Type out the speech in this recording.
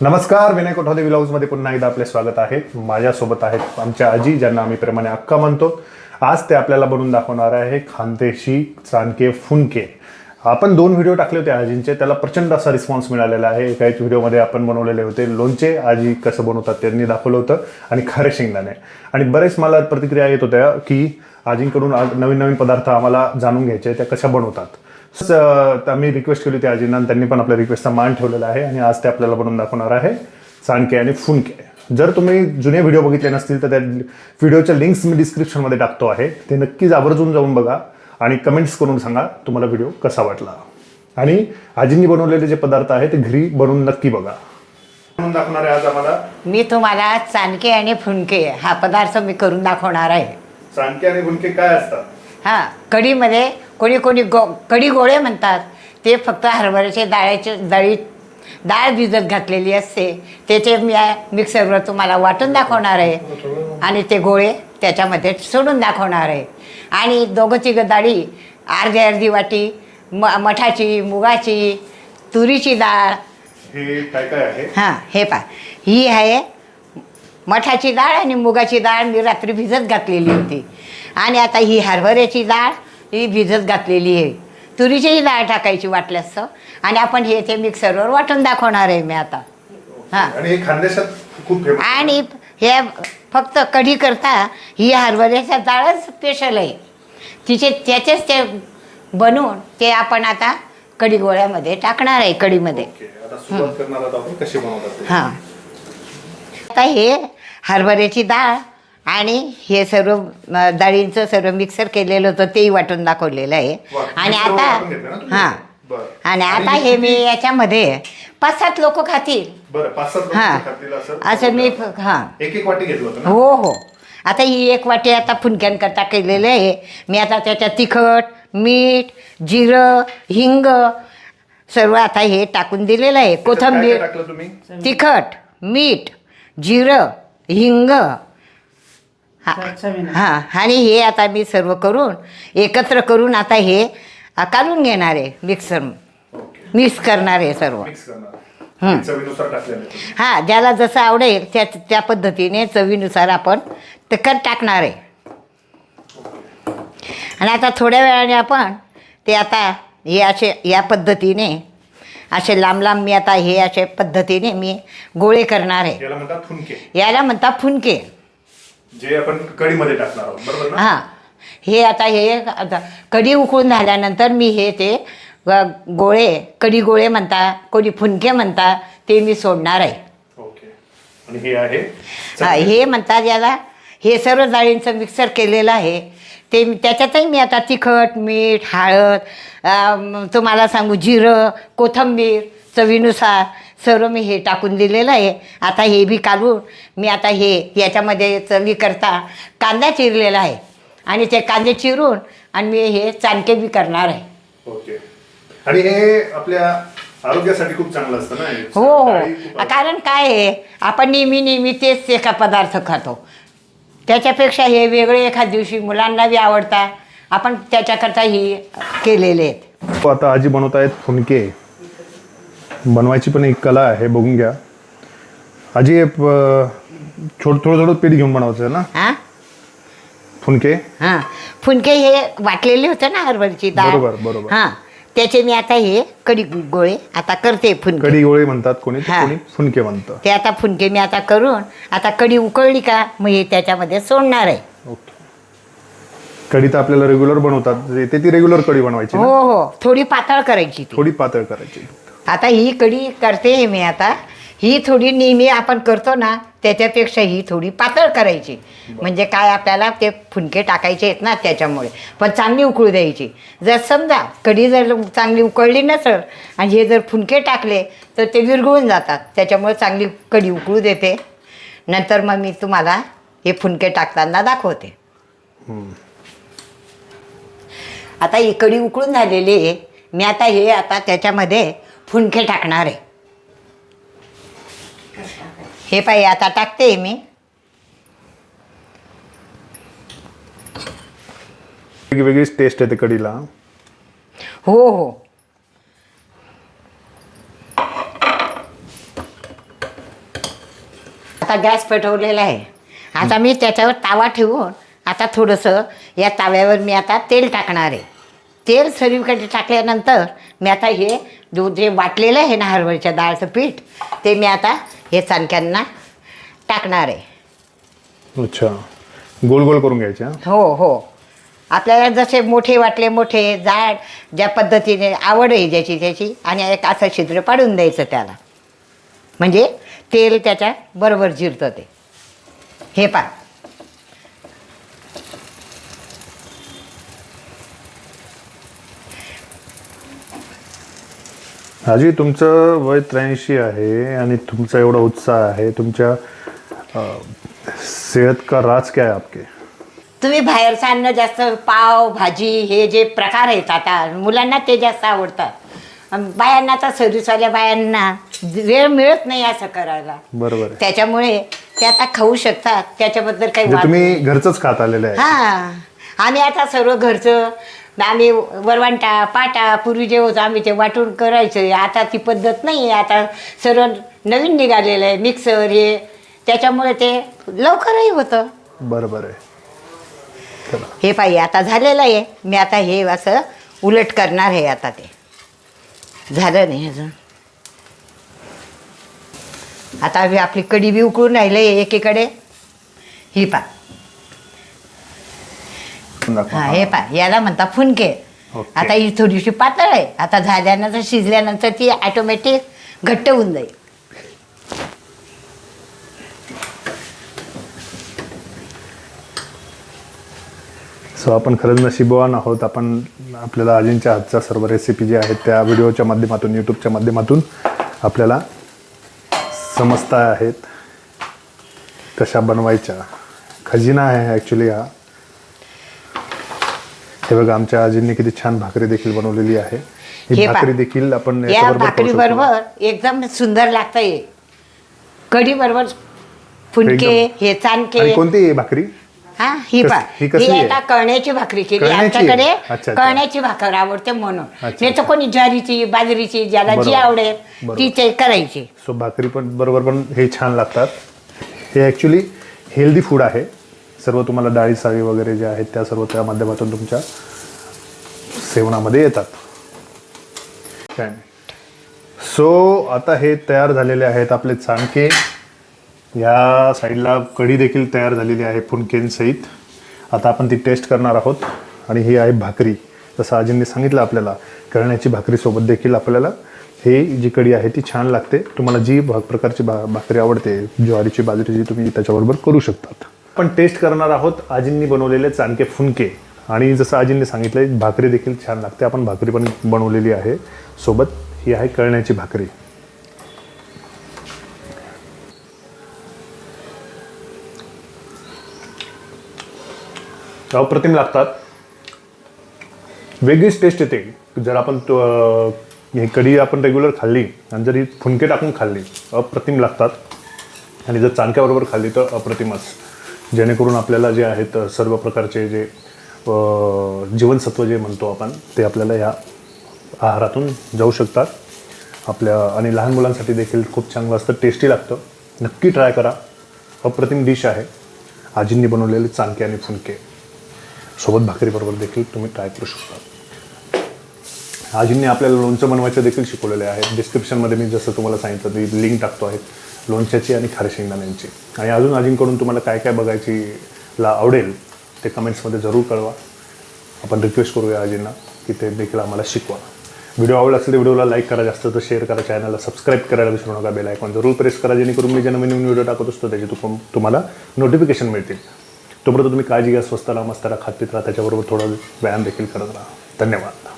नमस्कार विनय कोठावदे मध्ये पुन्हा एकदा आपले स्वागत आहे. माझ्यासोबत आहेत आमच्या आजी ज्यांना आम्ही प्रेमाने अक्का म्हणतो. आज ते आपल्याला बनवून दाखवणार आहे खानदेशी चानके फुनके. आपण दोन व्हिडिओ टाकले होते आजींचे त्याला प्रचंड असा रिस्पॉन्स मिळालेला आहे. एका एक व्हिडिओमध्ये आपण बनवलेले होते लोणचे. आजी कसं बनवतात त्यांनी दाखवलं होतं. आणि खारे शेंगदाणे. आणि बरेच मला प्रतिक्रिया येत होत्या की आजींकडून नवीन नवीन पदार्थ आम्हाला जाणून घ्यायचे त्या कशा बनवतात. आम्ही रिक्वेस्ट केली होती आजींना त्यांनी पण आपल्या रिक्वेस्टचा मान ठेवलेला आहे आणि आज ते आपल्याला बनवून दाखवणार आहे चाणके आणि फुनके. जर तुम्ही जुने व्हिडिओ बघितले नसतील तर त्या व्हिडिओच्या लिंक्स मी डिस्क्रिप्शनमध्ये टाकतो आहे. ते नक्कीच आवर्जून जाऊन बघा आणि कमेंट्स करून सांगा तुम्हाला व्हिडिओ कसा वाटला. आणि आजींनी बनवलेले जे पदार्थ आहेत ते घरी बनवून नक्की बघा. बनवून दाखवणार आहे आज आम्हाला. मी तुम्हाला चाणके आणि फुनके हा पदार्थ मी करून दाखवणार आहे. चाणके आणि फुनके काय असतात? हां कढीमध्ये कोणी कोणी गो कढी गोळे म्हणतात. ते फक्त हरभऱ्याचे डाळ्याचे डाळी डाळ भिजत घातलेली असते. त्याचे मी मिक्सरवर तुम्हाला वाटून दाखवणार आहे. आणि ते गोळे त्याच्यामध्ये सोडून दाखवणार आहे. आणि दोघं तिघं डाळी अर्धी अर्धी वाटी म मठाची मुगाची तुरीची डाळ. हे काय काय आहे? हां हे पा ही आहे मठाची डाळ आणि मुगाची डाळ मी रात्री भिजत घातलेली होती. आणि आता ही हरभऱ्याची डाळ ही भिजत घातलेली आहे. तुरीचीही डाळ टाकायची वाटल्यास तर. आणि आपण हे ते मिक्सरवर वाटून दाखवणार आहे मी आता. हां. आणि हे खानदेशात खूप आणि हे फक्त कढी करता ही हरभऱ्याच्या डाळच स्पेशल आहे. तिचे त्याचेच ते बनवून ते आपण आता कढी गोळ्यामध्ये टाकणार आहे कढीमध्ये. ओके आता सुरुवात करणार आहोत आपण कशी बनवतात ते. हां. आता हे हरभऱ्याची डाळ आणि हे सर्व डाळींचं सर्व मिक्सर केलेलं होतं तेही वाटून दाखवलेलं आहे. आणि आता? हां. आणि आता हे मी याच्यामध्ये पाच सात लोक खातील. हां. असं? मी हां. एक एक वाटी घेतलं हो हो. आता ही एक वाटी आता फुनक्यांकरता केलेलं आहे. मी आता त्याच्यात तिखट मीठ जिरं हिंग सर्व आता हे टाकून दिलेलं आहे. कोथंबीर तिखट मीठ जिरं हिंग हा. हां आणि हे आता मी सर्व करून एकत्र करून आता हे काढून घेणार आहे मिक्सर मिक्स करणार आहे सर्व. मिक्स करणार. हं. हां ज्याला जसं आवडेल त्या त्या पद्धतीने चवीनुसार आपण तिखट टाकणार आहे. आणि आता थोड्या वेळाने आपण ते आता हे असे या पद्धतीने असे लांब लांब मी आता हे असे पद्धतीने मी गोळे करणार आहे. याला म्हणतात फुनके. याला म्हणतात फुनके. जे आपण कढीमध्ये टाकणार आहोत बरोबर ना? हां. हे आता हे आता कढी उकळून झाल्यानंतर मी हे ते ग- गोळे कढी गोळे म्हणता कोणी फुनके म्हणता ते मी सोडणार आहे. ओके. आणि हे आहे? हा, हे म्हणतात याला हे सर्व डाळींचं मिक्सर केलेलं आहे. ते मी- त्याच्यातही मी आता तिखट मीठ हळद अम, तुम्हाला सांगू जिरं कोथिंबीर चवीनुसार सर्व मी हे टाकून दिलेलं आहे. आता हे बी काढून मी आता हे याच्यामध्ये चवी करता कांदा चिरलेला आहे. आणि ते कांदे चिरून आणि मी हे चाणके बी करणार आहे. ओके. आणि हे आपल्या आरोग्यासाठी खूप चांगलं असतं ना हे. हो डाळी हो कारण काय आहे आपण नेहमी नेहमी तेच एका पदार्थ खातो. त्याच्यापेक्षा हे वेगळे एखाद दिवशी मुलांना बी आवडतात आपण त्याच्याकरता ही केलेले आहेत. आता आजी बनवत आहेत फुनके. बनवायची पण एक कला आहे बघून घ्या. आजी छोट थोडं थोडं पीठ घेऊन बनवायचं ना? हां? फुनके हां. फुनके हे वाटलेले होते ना हरभरची डाळ? बरोबर, बरोबर. हां. त्याचे मी आता हे कडी गोळे आता करते फुनके कढी गोळे म्हणतात कोणी? तर हा. कोणी? फुनके म्हणतं. ते आता फुनके मी आता करून आता कडी उकळली का मग हे त्याच्यामध्ये सोडणार आहे. ओके. कढी तर आपल्याला रेग्युलर बनवतात. जे- ते ती रेग्युलर कढी बनवायची हो हो. थोडी पातळ करायची ती. थोडी पातळ करायची. आता ही कढी करते मी आता. ही थोडी नेहमी आपण करतो ना त्याच्यापेक्षा ही थोडी पातळ करायची. म्हणजे काय आपल्याला ते फुनके टाकायचे आहेत ना त्याच्यामुळे. पण चांगली उकळू द्यायची. जर समजा कढी जर चांगली उकळली नसेल आणि हे जर फुनके टाकले तर ते विरघळून जातात. त्याच्यामुळे चांगली कढी उकळू देते. नंतर मग मी तुम्हाला हे फुनके टाकताना दाखवते. आता ही कढी उकळून झालेली आहे. मी आता हे आता त्याच्यामध्ये फुनके टाकणार आहे. हे पाहिजे आता टाकते मी. वेगवेगळीच टेस्ट येते कढीला. हो हो. आता गॅस पेटवलेला आहे. आता मी त्याच्यावर तावा ठेवून आता थोडंसं या ताव्यावर मी आता तेल टाकणार आहे. तेल सर्वीकडे टाकल्यानंतर मी आता हे दूध जे वाटलेलं आहे ना हरभऱ्याच्या डाळचं पीठ ते मी आता हे चाणक्यांना टाकणार आहे. अच्छा. गोल गोल करून घ्यायचे हा? हो हो. आपल्याला जसे मोठे वाटले मोठे जाड ज्या पद्धतीने आवड आहे ज्याची त्याची आणि एक असं छिद्र पाडून द्यायचं त्याला. म्हणजे तेल त्याच्या बरोबर जिरतं ते. हे पा आजी तुमचं वय त्र्याऐंशी आहे आणि तुमचा एवढा उत्साह आहे. तुमच्या अं, सेहत का राज क्या आपके? तुम्ही बाहेरचं अन्न जास्त पाव भाजी हे जे प्रकार आहेत आता मुलांना ते जास्त आवडतात. अन बायांना आता सर्व्हिसवाल्या बायांना वेळ मिळत नाही असं करायला. बरोबर आहे. त्याच्यामुळे ते आता खाऊ शकतात. त्याच्याबद्दल काही म्हणजे वाद तुम्ही घरचंच खात आलेले आहे. हा. आम्ही आता सर्व घरचं आम्ही वरवंटा पाटा पूर्वी जे होतं आम्ही ते वाटून करायचं. आता ती पद्धत नाही आहे. आता सर्व नवीन निघालेलं आहे. मिक्सर हे त्याच्यामुळे ते लवकरही होतं. बरोबर आहे. चला. हे पाहिजे आता झालेलं आहे. मी आता हे असं उलट करणार आहे आता ते. झालं नाही अजून. आता आपली कडी बी उकळून राहिले एकीकडे. ही पा. हा हे पा याला म्हणता फुनके. ओके. आता ही थोडीशी पातळ आहे. आता झाल्यानंतर शिजल्यानंतर ती ॲटोमॅटिक घट्ट होऊन जाईल. सो आपण खरंच नशीबवान आहोत. आपण आपल्याला आजींच्या हातच्या सर्व रेसिपी जे आहेत त्या व्हिडिओच्या माध्यमातून यूट्यूबच्या माध्यमातून आपल्याला समजता आहेत. कशा बनवायच्या. खजिना आहे ॲक्च्युली हा. हे बघा आमच्या आजींनी किती छान भाकरी देखील बनवलेली आहे ही हे पहा. भाकरी देखील आपण या याच्याबरोबर खाऊ भाकरी शकतो. बरोबर एकदम सुंदर लागतं हे कढी बरोबर फुनके. हे आणि चाणके कोणती आहे भाकरी हा ही कस- पा ही ही आहे? आता कळण्याची भाकरी केली कळण्याची? आमच्याकडे अच्छा. कळण्याची भाकर आवडते म्हणून अच्छा, नाही तर कोणी ज्वारीची बाजरीची ज्याला जी बरोबर. आवडेल बरोबर. ती ते करायची सो भाकरी पण बरोबर पण हे छान लागतात हे ॲक्च्युली हेल्दी फूड आहे सर्व तुम्हाला डाळी साळी वगैरे जे आहेत त्या सर्व त्या माध्यमातून तुमच्या सेवनामध्ये येतात. काय सो आता हे तयार झालेले आहेत आपले चाणके. या साईडला कढी देखील तयार झालेली आहे फुनकेंसहित आता आपण ती टेस्ट करणार आहोत. आणि ही आहे भाकरी. जसं आजींनी सांगितलं आपल्याला करण्याची भाकरीसोबत देखील आपल्याला हे जी कढी आहे ती छान लागते. तुम्हाला जी भा प्रकारची भा भाकरी आवडते ज्वारीची बाजरी जी तुम्ही त्याच्याबरोबर करू शकतात. आपण टेस्ट करणार आहोत आजींनी बनवलेले चाणके फुनके. आणि जसं आजींनी सांगितलं भाकरी देखील छान लागते. आपण भाकरी पण बनवलेली आहे. सोबत ही आहे कळण्याची भाकरी. अप्रतिम लागतात. वेगळीच टेस्ट येते. जर आपण हे कढी आपण रेग्युलर खाल्ली आणि जर ही फुनके टाकून खाल्ली अप्रतिम लागतात. आणि जर चाणक्याबरोबर खाल्ली तर अप्रतिमच. जेणेकरून आपल्याला जे आहेत सर्व प्रकारचे जे जीवनसत्व जे म्हणतो आपण ते आपल्याला या आहारातून जाऊ शकतात. आपल्या आणि लहान मुलांसाठी देखील खूप चांगलं असतं. टेस्टी लागतं. नक्की ट्राय करा. अप्रतिम डिश आहे. आजींनी बनवलेले चांके आणि फुनके. सोबत भाकरीबरोबर देखील तुम्ही ट्राय करू शकता. आजींनी आपल्याला लोणचं बनवायचं देखील शिकवलेले आहे. डिस्क्रिप्शनमध्ये मी जसं तुम्हाला सांगितलं ती लिंक टाकतो आहे. लोणच्याची आणि खारे शेंगदाण्यांची आणि अजून आजींकडून तुम्हाला काय काय बघायची ला आवडेल ते कमेंट्समध्ये जरूर कळवा. आपण रिक्वेस्ट करूया आजींना की ते देखील आम्हाला शिकवा. व्हिडिओ आवडला असेल तर व्हिडिओला लाईक करा जास्त तर शेअर करा चॅनलला सबस्क्राईब करायला विसरू नका बेल आयकॉन जरूर प्रेस करा जेणेकरून मी जे नवीन नवीन व्हिडिओ टाकत असतो त्याची तुम तुम्हाला नोटिफिकेशन मिळतील. तोपर्यंत तुम्ही काळजी घ्या स्वस्त राहा मस्त राहा खात पित राहा त्याच्याबरोबर थोडा व्यायाम देखील करत राहा. धन्यवाद.